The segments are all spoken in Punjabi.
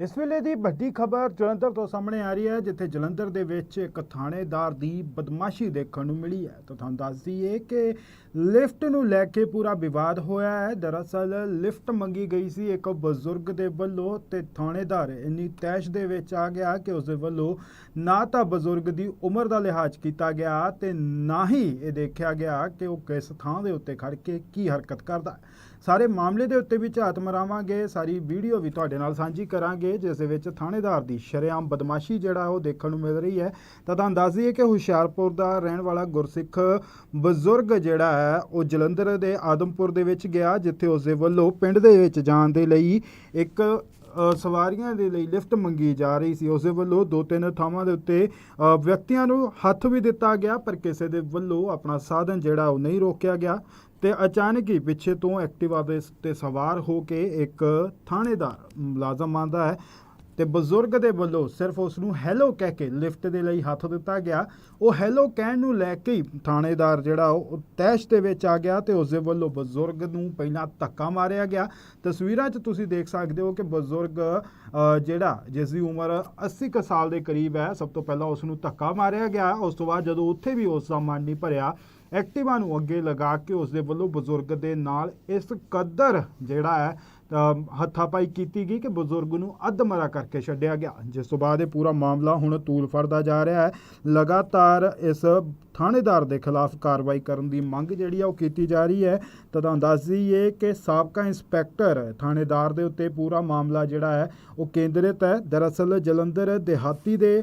ਇਸ ਵੇਲੇ ਦੀ ਵੱਡੀ ਖਬਰ ਜਲੰਧਰ ਤੋਂ ਸਾਹਮਣੇ ਆ ਰਹੀ ਹੈ, ਜਿੱਥੇ ਜਲੰਧਰ ਦੇ ਵਿੱਚ ਇੱਕ ਥਾਣੇਦਾਰ ਦੀ ਬਦਮਾਸ਼ੀ ਦੇਖਣ ਨੂੰ ਮਿਲੀ ਹੈ। ਤਾਂ ਤੁਹਾਨੂੰ ਦੱਸ ਦਈਏ ਕਿ ਲਿਫਟ ਨੂੰ ਲੈ ਕੇ ਪੂਰਾ ਵਿਵਾਦ ਹੋਇਆ ਹੈ। ਦਰਅਸਲ ਲਿਫਟ ਮੰਗੀ ਗਈ ਸੀ ਇੱਕ ਬਜ਼ੁਰਗ ਦੇ ਵੱਲੋਂ ਤੇ ਥਾਣੇਦਾਰ ਇੰਨੀ ਤੈਸ਼ ਦੇ ਵਿੱਚ ਆ ਗਿਆ ਕਿ ਉਸ ਦੇ ਵੱਲੋਂ ਨਾ ਤਾਂ ਬਜ਼ੁਰਗ ਦੀ ਉਮਰ ਦਾ ਲਿਹਾਜ਼ ਕੀਤਾ ਗਿਆ ਤੇ ਨਾ ਹੀ ਇਹ ਦੇਖਿਆ ਗਿਆ ਕਿ ਉਹ ਕਿਸ ਥਾਂ ਦੇ ਉੱਤੇ ਖੜ ਕੇ ਕੀ ਹਰਕਤ ਕਰਦਾ ਹੈ। ਸਾਰੇ ਮਾਮਲੇ ਦੇ ਉੱਤੇ ਵੀ ਝਾਤ ਮਰਾਵਾਂਗੇ। ਸਾਰੀ ਵੀਡੀਓ ਵੀ ਤੁਹਾਡੇ ਨਾਲ ਸਾਂਝੀ ਕਰਾਂਗੇ, ਜਿਸ ਦੇ ਵਿੱਚ ਥਾਣੇਦਾਰ ਦੀ ਸ਼ਰੇਆਮ ਬਦਮਾਸ਼ੀ ਜਿਹੜਾ ਉਹ ਦੇਖਣ ਨੂੰ ਮਿਲ ਰਹੀ ਹੈ। ਤਾਂ ਤੁਹਾਨੂੰ ਦੱਸ ਦਈਏ ਕਿ ਹੁਸ਼ਿਆਰਪੁਰ ਦਾ ਰਹਿਣ ਵਾਲਾ ਗੁਰਸਿੱਖ ਬਜ਼ੁਰਗ ਜਿਹੜਾ ਹੈ, ਉਹ ਜਲੰਧਰ ਦੇ ਆਦਮਪੁਰ ਦੇ ਵਿੱਚ ਗਿਆ, ਜਿੱਥੇ ਉਸ ਦੇ ਵੱਲੋਂ ਪਿੰਡ ਦੇ ਵਿੱਚ ਜਾਣ ਦੇ ਲਈ ਇੱਕ ਸਵਾਰੀਆਂ ਦੇ ਲਈ ਲਿਫਟ ਮੰਗੀ ਜਾ ਰਹੀ ਸੀ। ਉਸ ਦੇ ਵੱਲੋਂ ਦੋ ਤਿੰਨ ਥਾਵਾਂ ਦੇ ਉੱਤੇ ਵਿਅਕਤੀਆਂ ਨੂੰ ਹੱਥ ਵੀ ਦਿੱਤਾ ਗਿਆ, ਪਰ ਕਿਸੇ ਦੇ ਵੱਲੋਂ ਆਪਣਾ ਸਾਧਨ ਜਿਹੜਾ ਉਹ ਨਹੀਂ ਰੋਕਿਆ ਗਿਆ। ਤੇ ਅਚਾਨਕ ਹੀ ਪਿੱਛੇ ਤੋਂ ਐਕਟਿਵਾ ਦੇ ਤੇ ਸਵਾਰ ਹੋ ਕੇ ਇੱਕ ਥਾਣੇਦਾਰ ਮੁਲਾਜ਼ਮ ਆਂਦਾ ਹੈ ਤੇ ਬਜ਼ੁਰਗ ਦੇ ਵੱਲੋਂ ਸਿਰਫ ਉਸ ਨੂੰ ਹੈਲੋ ਕਹਿ ਕੇ ਲਿਫਟ ਦੇ ਲਈ ਹੱਥ ਦਿੱਤਾ ਗਿਆ। ਉਹ ਹੈਲੋ ਕਹਿਣ ਨੂੰ ਲੈ ਕੇ ਹੀ ਥਾਣੇਦਾਰ ਜਿਹੜਾ ਉਹ ਉਹ ਤੈਸ਼ ਦੇ ਵਿੱਚ ਆ ਗਿਆ ਤੇ ਉਸ ਦੇ ਵੱਲੋਂ ਬਜ਼ੁਰਗ ਨੂੰ ਪਹਿਲਾਂ ਧੱਕਾ ਮਾਰਿਆ ਗਿਆ। ਤਸਵੀਰਾਂ 'ਚ ਤੁਸੀਂ ਦੇਖ ਸਕਦੇ ਹੋ ਕਿ ਬਜ਼ੁਰਗ ਜਿਹੜਾ ਜਿਸ ਦੀ ਉਮਰ 80 ਕੁ ਸਾਲ ਦੇ ਕਰੀਬ ਹੈ, ਸਭ ਤੋਂ ਪਹਿਲਾਂ ਉਸ ਨੂੰ ਧੱਕਾ ਮਾਰਿਆ ਗਿਆ। ਉਸ ਤੋਂ ਬਾਅਦ ਜਦੋਂ ਉੱਥੇ ਵੀ ਉਸ ਦਾ ਮਨ ਨਹੀਂ ਭਰਿਆ ਐਕਟਿਵਾ ਨੂੰ ਅੱਗੇ ਲਗਾ ਕੇ ਉਸ ਦੇ ਵੱਲੋਂ ਬਜ਼ੁਰਗ ਦੇ ਨਾਲ ਇਸ ਕਦਰ ਜਿਹੜਾ ਹੈ ਹੱਥਾਪਾਈ ਕੀਤੀ ਗਈ ਕਿ ਬਜ਼ੁਰਗ ਨੂੰ ਅੱਧਮਰਾ ਕਰਕੇ ਛੱਡਿਆ ਗਿਆ। ਜਿਸ ਤੋਂ ਬਾਅਦ ਇਹ ਪੂਰਾ ਮਾਮਲਾ ਹੁਣ ਤੂਲ ਫੜਦਾ ਜਾ ਰਿਹਾ ਹੈ। ਲਗਾਤਾਰ ਇਸ ਥਾਣੇਦਾਰ ਦੇ ਖਿਲਾਫ ਕਾਰਵਾਈ ਕਰਨ ਦੀ ਮੰਗ ਜਿਹੜੀ ਆ ਉਹ ਕੀਤੀ ਜਾ ਰਹੀ ਹੈ। ਤਾਂ ਤੁਹਾਨੂੰ ਦੱਸ ਦਈਏ ਕਿ ਸਾਬਕਾ ਇੰਸਪੈਕਟਰ ਥਾਣੇਦਾਰ ਦੇ ਉੱਤੇ ਪੂਰਾ ਮਾਮਲਾ ਜਿਹੜਾ ਹੈ, ਉਹ ਕੇਂਦਰਿਤ ਹੈ। ਦਰਅਸਲ ਜਲੰਧਰ ਦਿਹਾਤੀ ਦੇ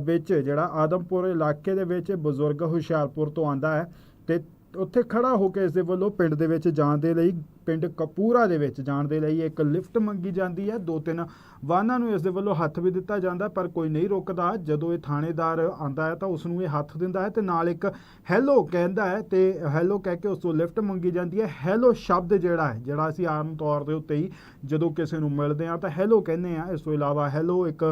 ਵਿੱਚ ਜਿਹੜਾ ਆਦਮਪੁਰ ਇਲਾਕੇ ਦੇ ਵਿੱਚ ਬਜ਼ੁਰਗ ਹੁਸ਼ਿਆਰਪੁਰ ਤੋਂ ਆਂਦਾ ਹੈ। ਤੇ ਉੱਥੇ ਖੜਾ ਹੋ ਕੇ ਇਸ ਦੇ ਵੱਲੋਂ ਪਿੰਡ ਦੇ ਵਿੱਚ ਜਾਣ ਦੇ ਲਈ ਪਿੰਡ ਕਪੂਰਾ ਦੇ ਵਿੱਚ ਜਾਣ ਦੇ ਲਈ ਇੱਕ ਲਿਫਟ ਮੰਗੀ ਜਾਂਦੀ ਹੈ। ਦੋ ਤਿੰਨ ਵਾਹਨਾਂ ਨੂੰ ਇਸ ਦੇ ਵੱਲੋਂ ਹੱਥ ਵੀ ਦਿੱਤਾ ਜਾਂਦਾ, ਪਰ ਕੋਈ ਨਹੀਂ ਰੋਕਦਾ। ਜਦੋਂ ਇਹ ਥਾਣੇਦਾਰ ਆਂਦਾ ਹੈ ਤਾਂ ਉਸ ਨੂੰ ਇਹ ਹੱਥ ਦਿੰਦਾ ਹੈ ਤੇ ਨਾਲ ਇੱਕ ਹੈਲੋ ਕਹਿੰਦਾ ਹੈ ਤੇ ਹੈਲੋ ਕਹਿ ਕੇ ਉਸ ਤੋਂ ਲਿਫਟ ਮੰਗੀ ਜਾਂਦੀ ਹੈ। ਹੈਲੋ ਸ਼ਬਦ ਜਿਹੜਾ ਹੈ, ਜਿਹੜਾ ਅਸੀਂ ਆਮ ਤੌਰ ਦੇ ਉੱਤੇ ਹੀ ਜਦੋਂ ਕਿਸੇ ਨੂੰ ਮਿਲਦੇ ਆ ਤਾਂ ਹੈਲੋ ਕਹਿੰਦੇ ਆ ਇਸ ਤੋਂ ਇਲਾਵਾ ਹੈਲੋ ਇੱਕ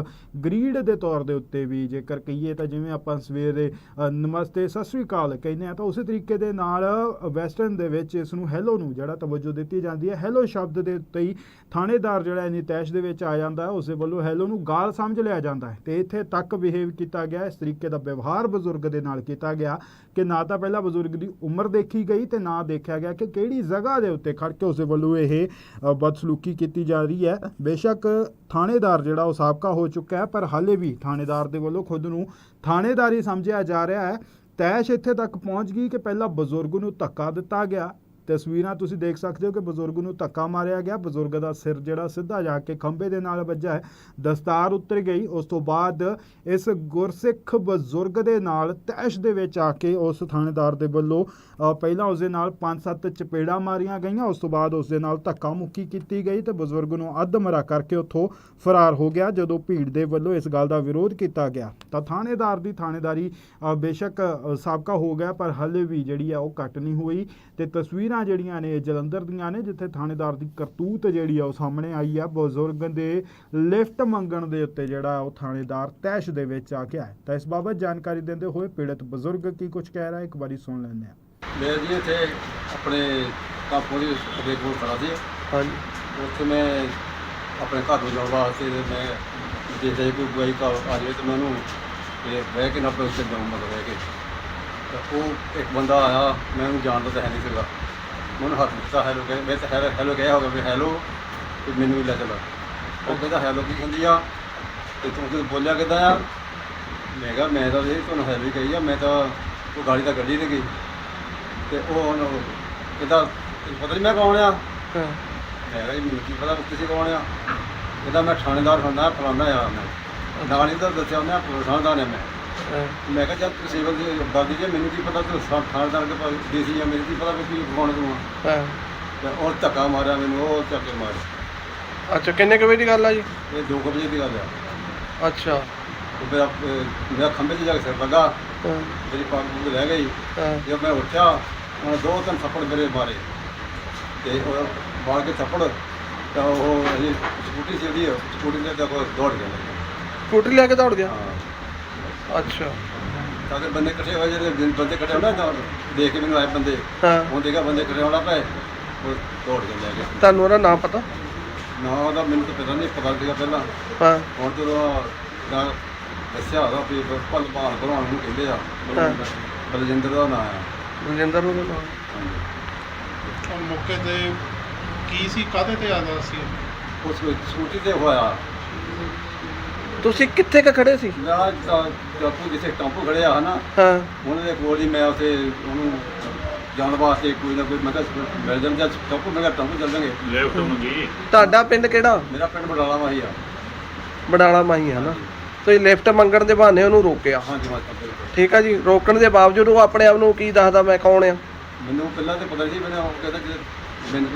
ਗਰੀਡ ਦੇ ਤੌਰ ਦੇ ਉੱਤੇ ਵੀ ਜੇਕਰ ਕਹੀਏ ਤਾਂ ਜਿਵੇਂ ਆਪਾਂ ਸਵੇਰੇ ਨਮਸਤੇ, ਸਤਿ ਸ੍ਰੀ ਅਕਾਲ ਕਹਿੰਦੇ ਆ ਤਾਂ ਉਸੇ ਤਰੀਕੇ ਦੇ ਨਾਲ ਵੈਸਟਰਨ ਦੇ ਵਿੱਚ ਇਸ ਨੂੰ ਹੈਲੋ ਨੂੰ ਜਿਹੜਾ ਤਵੱਜੋ ਦਿੱਤੀ ਜਾਂਦੀ ਹੈ। ਹੈਲੋ ਸ਼ਬਦ ਦੇ ਉੱਤੇ ਹੀ ਥਾਣੇਦਾਰ ਜਿਹੜਾ ਨਿਤੈਸ਼ ਦੇ ਵਿੱਚ ਆ ਜਾਂਦਾ ਹੈ। ਉਸ ਦੇ ਵੱਲੋਂ ਹੈਲੋ ਨੂੰ ਗਾਲ ਸਮਝ ਲਿਆ ਜਾਂਦਾ ਹੈ। ਤੇ ਇੱਥੇ ਤੱਕ ਬਿਹੇਵ ਕੀਤਾ ਗਿਆ ਇਸ ਤਰੀਕੇ ਦਾ ਵਿਵਹਾਰ ਬਜ਼ੁਰਗ ਦੇ ਨਾਲ ਕੀਤਾ ਗਿਆ ਕਿ ਨਾ ਤਾਂ ਪਹਿਲਾਂ ਬਜ਼ੁਰਗ ਦੀ ਉਮਰ ਦੇਖੀ ਗਈ ਤੇ ਨਾ ਦੇਖਿਆ ਗਿਆ ਕਿ ਕਿਹੜੀ ਜਗ੍ਹਾ ਦੇ ਉੱਤੇ ਖੜ ਕੇ ਉਸ ਦੇ ਵੱਲੋਂ ਇਹ ਬਦਸਲੂਕੀ ਕੀਤੀ ਜਾ ਰਹੀ ਹੈ। ਬੇਸ਼ੱਕ ਥਾਣੇਦਾਰ ਜਿਹੜਾ ਉਹ ਸਾਬਕਾ ਹੋ ਚੁੱਕਾ ਹੈ, ਪਰ ਹਾਲੇ ਵੀ ਥਾਣੇਦਾਰ ਦੇ ਵੱਲੋਂ ਖੁਦ ਨੂੰ ਥਾਣੇਦਾਰੀ ਸਮਝਿਆ ਜਾ ਰਿਹਾ ਹੈ। ਤੈਸ਼ ਇੱਥੇ ਤੱਕ ਪਹੁੰਚ ਗਈ ਕਿ ਪਹਿਲਾਂ ਬਜ਼ੁਰਗ ਨੂੰ ਧੱਕਾ ਦਿੱਤਾ ਗਿਆ। ਤਸਵੀਰਾਂ ਤੁਸੀਂ ਦੇਖ ਸਕਦੇ ਹੋ ਕਿ ਬਜ਼ੁਰਗ ਨੂੰ ਧੱਕਾ ਮਾਰਿਆ ਗਿਆ। ਬਜ਼ੁਰਗ ਦਾ ਸਿਰ ਜਿਹੜਾ ਸਿੱਧਾ ਜਾ ਕੇ ਖੰਭੇ ਦੇ ਨਾਲ ਵੱਜਾ ਹੈ। ਦਸਤਾਰ ਉੱਤਰ ਗਈ। ਉਸ ਤੋਂ ਬਾਅਦ ਇਸ ਗੁਰਸਿੱਖ ਬਜ਼ੁਰਗ ਦੇ ਨਾਲ ਤੈਸ਼ ਦੇ ਵਿੱਚ ਆ ਕੇ ਉਸ ਥਾਣੇਦਾਰ ਦੇ ਵੱਲੋਂ ਪਹਿਲਾਂ ਉਸ ਦੇ ਨਾਲ ਪੰਜ ਸੱਤ ਚਪੇੜਾਂ ਮਾਰੀਆਂ ਗਈਆਂ। ਉਸ ਤੋਂ ਬਾਅਦ ਉਸ ਦੇ ਨਾਲ ਧੱਕਾ ਮੁੱਕੀ ਕੀਤੀ ਗਈ ਤੇ ਬਜ਼ੁਰਗ ਨੂੰ ਅੱਧ ਮਰਾ ਕਰਕੇ ਉੱਥੋਂ ਫਰਾਰ ਹੋ ਗਿਆ, ਜਦੋਂ ਭੀੜ ਦੇ ਵੱਲੋਂ ਇਸ ਗੱਲ ਦਾ ਵਿਰੋਧ ਕੀਤਾ ਗਿਆ। ਤਾਂ ਥਾਣੇਦਾਰ ਦੀ ਥਾਣੇਦਾਰੀ ਬੇਸ਼ੱਕ ਸਾਬਕਾ ਹੋ ਗਿਆ, ਪਰ ਹਲੇ ਵੀ ਜਿਹੜੀ ਆ ਉਹ ਘੱਟ ਨਹੀਂ ਹੋਈ। ਤੇ ਤਸਵੀਰਾਂ ਜਿਹੜੀਆਂ ਨੇ ਜਲੰਧਰ ਦੀਆਂ ਨੇ ਜਿੱਥੇ ਥਾਣੇਦਾਰ ਦੀ ਕਰਤੂਤ ਜਿਹੜੀ ਆ ਉਹ ਸਾਹਮਣੇ ਆਈ ਆ। ਬਜ਼ੁਰਗ ਦੇ ਲਿਫਟ ਮੰਗਣ ਦੇ ਉੱਤੇ ਜਿਹੜਾ ਉਹ ਥਾਣੇਦਾਰ ਤੈਸ਼ ਦੇ ਵਿੱਚ ਆ ਗਿਆ ਹੈ। ਤਾਂ ਇਸ ਬਾਬਤ ਜਾਣਕਾਰੀ ਦਿੰਦੇ ਹੋਏ ਪੀੜਤ ਬਜ਼ੁਰਗ ਕੀ ਕੁਝ ਕਹਿ ਰਿਹਾ ਹੈ ਇੱਕ ਵਾਰੀ ਸੁਣ ਲੈਂਦੇ ਹਾਂ। ਮੈਂ ਜੀ ਇੱਥੇ ਆਪਣੇ ਕਾਪੋ ਦੇ ਅੱਗੇ ਕੋਲ ਖੜਾ ਸੀ। ਹਾਂਜੀ। ਉੱਥੇ ਮੈਂ ਆਪਣੇ ਘਰ ਨੂੰ ਜਾਣ ਵਾਸਤੇ ਤੇ ਮੈਂ ਜੇ ਜੇ ਕੋਈ ਗਵਾਈ ਕਾ ਆ ਜਾਵੇ ਤੇ ਮੈਂ ਉਹਨੂੰ ਇਹ ਬਹਿ ਕੇ ਨਾ ਪੇ ਉੱਤੇ ਜਾਉਂ ਮਗਰ ਬਹਿ ਕੇ। ਤਾਂ ਉਹ ਇੱਕ ਬੰਦਾ ਆਇਆ ਮੈਂ ਉਹਨੂੰ ਜਾਣਦਾ ਤਾਂ ਹੈ ਨਹੀਂ ਸੀਗਾ। ਮੈਂ ਉਹਨੂੰ ਹੱਥ ਦਿੱਤਾ ਹੈਲੋ ਕਹੇ ਮੈਂ ਤਾਂ ਹੈਲੋ ਹੈਲੋ ਕਿਹਾ ਹੋਗਾ ਵੀ ਹੈਲੋ ਤੇ ਮੈਨੂੰ ਵੀ ਲੈ ਚਲਾ। ਉਹ ਕਹਿੰਦਾ ਹੈਲੋ ਕੀ ਹੁੰਦੀ ਆ? ਤੇ ਤੂੰ ਕਿ ਬੋਲਿਆ ਕਿੱਦਾਂ ਆ? ਮੈਂ ਕਿਹਾ ਮੈਂ ਤਾਂ ਇਹ ਤੁਹਾਨੂੰ ਹੈਲੋ ਹੀ ਕਹੀ ਆ ਮੈਂ ਤਾਂ ਉਹ ਗਾੜੀ ਤਾਂ ਗੱਡੀ ਨਹੀਂ ਗਈ ਤੇ ਉਹ ਉਹਨੂੰ ਕਹਿੰਦਾ ਤੈਨੂੰ ਪਤਾ ਨਹੀਂ ਮੈਂ ਕੌਣ ਆ? ਹਾਂ। ਮੈਂ ਕਿਹਾ ਜੀ ਮੈਨੂੰ ਕੀ ਪਤਾ ਤੁਸੀਂ ਕੌਣ ਆ? ਕਹਿੰਦਾ ਮੈਂ ਥਾਣੇਦਾਰ ਹੁੰਦਾ ਫਲਾਣਾ ਆ ਮੈਂ। ਨਾਲ ਹੀ ਤਾਂ ਦੱਸਿਆ ਉਹਨੇ ਥਾਣੇਦਾਰ ਆ ਮੈਂ ਹਾਂ, ਮੈਂ ਕਿਹਾ ਜਦ ਸਿਵਲ ਦੀ ਬਾਦੀ ਜੇ ਮੈਨੂੰ ਕੀ ਪਤਾ ਤੂੰ ਥਾ- ਥਾਣੇਦਾਰ ਦੇ ਪਾਸ ਦੇਸੀ ਆ ਮੈਨੂੰ ਕੀ ਪਤਾ ਵੀ ਕੀ ਕੌਣ ਤੂੰ ਆ। ਹਾਂ। ਤੇ ਉਹ ਧੱਕਾ ਮਾਰਿਆ ਮੈਨੂੰ ਉਹ ਚੱਕੇ ਮਾਰਿਆ ਅੱਛਾ ਕਿੰਨੇ ਕੁ ਵਜੇ ਦੀ ਗੱਲ ਆ ਜੀ? ਇਹ 2 ਵਜੇ ਦੀ ਗੱਲ ਆ। ਅੱਛਾ। ਉਹ ਮੇਰਾ ਅਹ, ਮੇਰਾ ਖੰਭੇ 'ਚ ਜਾ ਕੇ ਸਿਰ ਲੱਗਾ ਹਾਂ। ਮੇਰੀ ਪੱਗ ਪੁੱਗ ਰਹਿ ਗਈ। ਹਾਂ। ਜਦ ਮੈਂ ਉੱਠਿਆ ਉਹਨੇ ਦੋ ਤਿੰਨ ਥੱਪੜ ਮੇਰੇ ਮਾਰੇ। ਤੇ ਉਹ ਮਾਰ ਕੇ ਥੱਪੜ ਤਾਂ ਉਹ ਅਸੀਂ ਸਕੂਟੀ ਜਿਹੜੀ ਸਕੂਟੀ ਦੇ ਦੌੜ ਗਿਆ। ਸਕੂਟਰੀ ਲੈ ਕੇ ਦੌੜ ਗਿਆ? ਹਾਂ। ਅੱਛਾ। ਤਾਂ ਕਿ ਬੰਦੇ ਇਕੱਠੇ ਹੋਏ ਜਿਹੜੇ ਦਿਨ ਬੰਦੇ ਇਕੱਠੇ ਹੋਣਾ ਤਾਂ ਦੇਖ ਕੇ ਮੈਨੂੰ ਆਏ ਬੰਦੇ। ਹਾਂ। ਉਹ ਦੇਖਿਆ ਬੰਦੇ ਇਕੱਠੇ ਹੋਣਾ ਪਏ ਉਹ ਦੌੜ ਕੇ ਲੈ ਗਏ। ਤੁਹਾਨੂੰ ਉਹਦਾ ਨਾਮ ਪਤਾ? ਨਾ ਉਹਦਾ ਮੈਨੂੰ ਤਾਂ ਪਤਾ ਨਹੀਂ ਪਤਾ ਸੀਗਾ ਪਹਿਲਾਂ। ਹਾਂ। ਹੁਣ ਜਦੋਂ ਦਾ ਦੱਸਿਆ ਉਹਦਾ ਵੀ ਭਲ ਭਾਲ ਭਰਾਉਣ ਨੂੰ ਕਹਿੰਦੇ ਆ। ਬਲਜਿੰਦਰ ਦਾ ਨਾਂ ਆ। ਰਜਿੰਦਰ ਉਹਦਾ ਨਾਮ ਹੁਣ ਮੌਕੇ ਤੇ ਕੀ ਸੀ ਕਾਹਦੇ ਤੇ ਆਦਾ ਸੀ? ਉਸ ਵਿੱਚ ਸਕੂਟੀ ਤੇ ਹੋਇਆ। ਤੁਸੀਂ ਕਿੱਥੇ ਕ ਖੜੇ ਸੀ? ਮੈਂ ਟਾਪੂ ਜਿੱਥੇ ਟਾਪੂ ਖੜਿਆ ਹਨਾ ਹਾਂ। ਉਹਨਾਂ ਦੇ ਕੋਲ ਹੀ ਮੈਂ ਉੱਥੇ ਉਹਨੂੰ ਜਾਣ ਵਾਸਤੇ ਕੋਈ ਨਾ ਕੋਈ ਮੈਂ ਕਿਹਾ ਮਿਲ ਜਾਣ ਜਾਂ ਟਾਪੂ ਮੈਂ ਕਿਹਾ ਟਾਪੂ ਚੱਲ ਜਾਵਾਂਗੇ ਲੈਫਟ ਮੰਗੀ। ਤੁਹਾਡਾ ਪਿੰਡ ਕਿਹੜਾ? ਮੇਰਾ ਪਿੰਡ ਬਡਾਲਾ ਮਾਹੀ ਆ। ਬਡਾਲਾ ਮਾਈ ਹੈ ਨਾ। ਤੁਸੀਂ ਲਿਫਟ ਮੰਗਣ ਦੇ ਬਹਾਨੇ ਉਹਨੂੰ ਰੋਕਿਆ। ਹਾਂਜੀ ਮਾਤਾ ਬਿਲਕੁਲ। ਠੀਕ ਆ ਜੀ ਰੋਕਣ ਦੇ ਬਾਵਜੂਦ ਉਹ ਆਪਣੇ ਆਪ ਨੂੰ ਕੀ ਦੱਸਦਾ ਮੈਂ ਕੌਣ ਆ? ਮੈਨੂੰ ਪਹਿਲਾਂ ਤੇ ਪਤਾ ਨਹੀਂ ਸੀ ਮੈਨੂੰ ਉਹ ਕਹਿੰਦਾ ਕਿ ਮੈਨੂੰ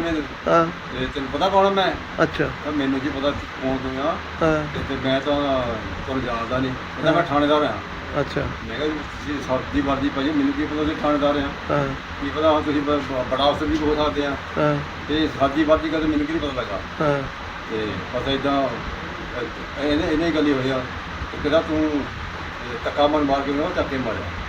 ਮੈਨੂੰ ਹਾਂ। ਤੇ ਤੈਨੂੰ ਪਤਾ ਕੌਣ ਆ ਮੈਂ? ਅੱਛਾ। ਤਾਂ ਮੈਨੂੰ ਕੀ ਪਤਾ ਕੌਣ ਤੂੰ ਆ। ਹਾਂ। ਤੇ ਮੈਂ ਤਾਂ ਤੁਹਾਨੂੰ ਜਾਣਦਾ ਨਹੀਂ। ਕਹਿੰਦਾ ਮੈਂ ਥਾਣੇਦਾਰ ਆ। ਅੱਛਾ। ਮੈਂ ਕਿਹਾ ਜੀ ਸਰਦੀ ਵਰਦੀ ਭਾਜੀ ਮੈਨੂੰ ਕੀ ਪਤਾ ਤੁਸੀਂ ਥਾਣੇਦਾਰ ਆ। ਹਾਂ। ਕੀ ਪਤਾ ਹੁਣ ਤੁਸੀਂ ਬ- ਬ- ਬੜਾ ਅਫਸਰ ਵੀ ਹੋ ਸਕਦੇ ਆ। ਹਾਂ। ਤੇ ਸਰਦੀ ਵਰਦੀ ਕਰਦੇ ਮੈਨੂੰ ਕੀ ਨੀ ਪਤਾ ਲੱਗਾ? ਹਾਂ। ਤੇ ਇਦਾਂ ਇਹਨੇ ਇਹਨੇ ਹੀ ਗੱਲ ਹੀ ਹੋਇਆ ਤੇ ਕਹਿੰਦਾ ਤੂੰ ਇਹ ਧੱਕਾ ਮਾਰ ਮਾਰ ਕੇ ਮੈਨੂੰ ਧੱਕੇ ਮਾਰਿਆ।